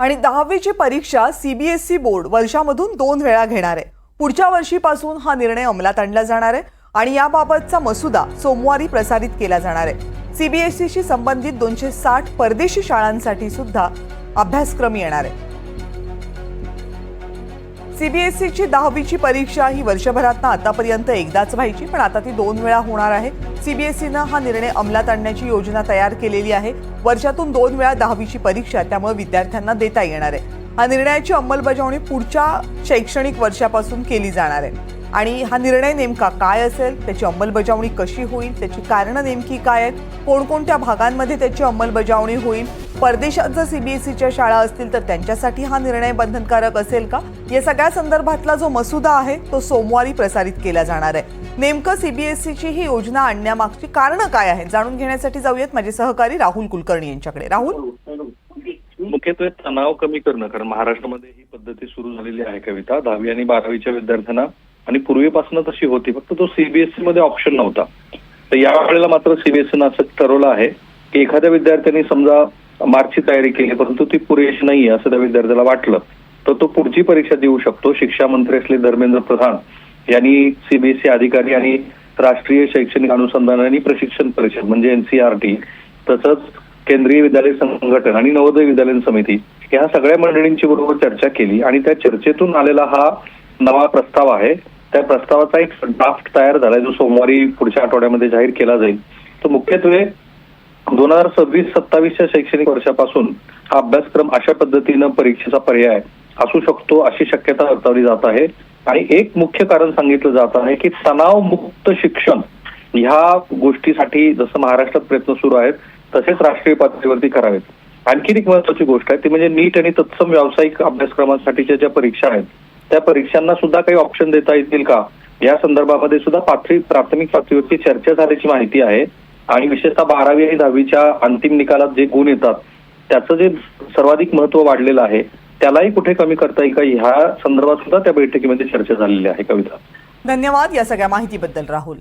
आणि दहावीची परीक्षा सीबीएसई बोर्ड वर्षामधून दोन वेळा घेणार आहे. पुढच्या वर्षीपासून हा निर्णय अंमलात आणला जाणार आहे आणि याबाबतचा मसुदा सोमवारी प्रसारित केला जाणार आहे. सीबीएसईशी संबंधित दोनशे साठ परदेशी शाळांसाठी सुद्धा अभ्यासक्रम येणार आहे. सीबीएसईची दहावीची परीक्षा ही वर्षभरातनं आतापर्यंत एकदाच व्हायची पण आता ती दोन वेळा होणार आहे. सीबीएसईनं हा निर्णय अंमलात आणण्याची योजना तयार केलेली आहे. वर्षातून दोन वेळा दहावीची परीक्षा त्यामुळे विद्यार्थ्यांना देता येणार आहे. हा निर्णयाची अंमलबजावणी पुढच्या शैक्षणिक वर्षापासून केली जाणार आहे. आणि हा निर्णय नेमका काय असेल त्याची अंमलबजावणी कशी होईल त्याची कारणं नेमकी काय आहेत कोणकोणत्या भागांमध्ये त्याची अंमलबजावणी होईल परदेशात जर सीबीएसईच्या शाळा असतील तर त्यांच्यासाठी हा निर्णय बंधनकारक असेल का? या सगळ्या संदर्भातला जो मसुदा आहे तो सोमवारी प्रसारित केला जाणार आहे. नेमकं सीबीएसईची ही योजना आणण्यामागची कारणं काय आहेत? जाणून घेण्यासाठी जाऊयात माझे सहकारी राहुल कुलकर्णी यांच्याकडे. राहुल? मुख्यत्वे तणाव कमी करणं कारण महाराष्ट्रामध्ये ही पद्धती सुरू झालेली आहे कविता. दहावी आणि बारावीच्या विद्यार्थ्यांना आणि पूर्वीपासून तशी होती. फक्त तो सीबीएसई मध्ये ऑप्शन नव्हता. तर या वेळेला मात्र सीबीएसईनं असं ठरवलं आहे की एखाद्या विद्यार्थ्यांनी समजा मार्कची तयारी केली परंतु ती पुरेशी नाही असं त्या विद्यार्थ्याला वाटलं तर तो पुढची परीक्षा देऊ शकतो. शिक्षा मंत्री असले धर्मेंद्र प्रधान यांनी सीबीएसई अधिकारी आणि राष्ट्रीय शैक्षणिक अनुसंधान आणि प्रशिक्षण परिषद म्हणजे एनसीआरटी तसंच केंद्रीय विद्यालय संघटन आणि नवोदय विद्यालयीन समिती ह्या सगळ्या मंडळींची बरोबर चर्चा केली आणि त्या चर्चेतून आलेला हा नवा प्रस्ताव आहे. त्या प्रस्तावाचा एक ड्राफ्ट तयार झालाय जो सोमवारी पुढच्या आठवड्यामध्ये जाहीर केला जाईल. तो मुख्यत्वे दोन हजार सव्वीस सत्तावीसच्या शैक्षणिक वर्षापासून हा अभ्यासक्रम अशा पद्धतीनं परीक्षेचा पर्याय असू शकतो अशी शक्यता वर्तवली जात आहे. आणि एक मुख्य कारण सांगितलं जात आहे की तणावमुक्त शिक्षण ह्या गोष्टीसाठी जसं महाराष्ट्रात प्रयत्न सुरू आहेत तसेच राष्ट्रीय पातळीवरती करावेत. आणखीन एक महत्वाची गोष्ट आहे ती म्हणजे नीट आणि तत्सम व्यावसायिक अभ्यासक्रमासाठीच्या ज्या परीक्षा आहेत त्या परीक्षांना सुद्धा काही ऑप्शन देता येतील का? या संदर्भामध्ये सुद्धा पातळी प्राथमिक पातळीवरती चर्चा झाल्याची माहिती आहे. आणि विशेषतः बारावी आणि दहावीच्या अंतिम निकालात जे गुण येतात त्याचं जे सर्वाधिक महत्त्व वाढलेलं आहे त्यालाही कुठे कमी करता येईल का? ह्या संदर्भात सुद्धा त्या बैठकीमध्ये चर्चा झालेली आहे कविता. धन्यवाद या सगळ्या माहितीबद्दल राहुल.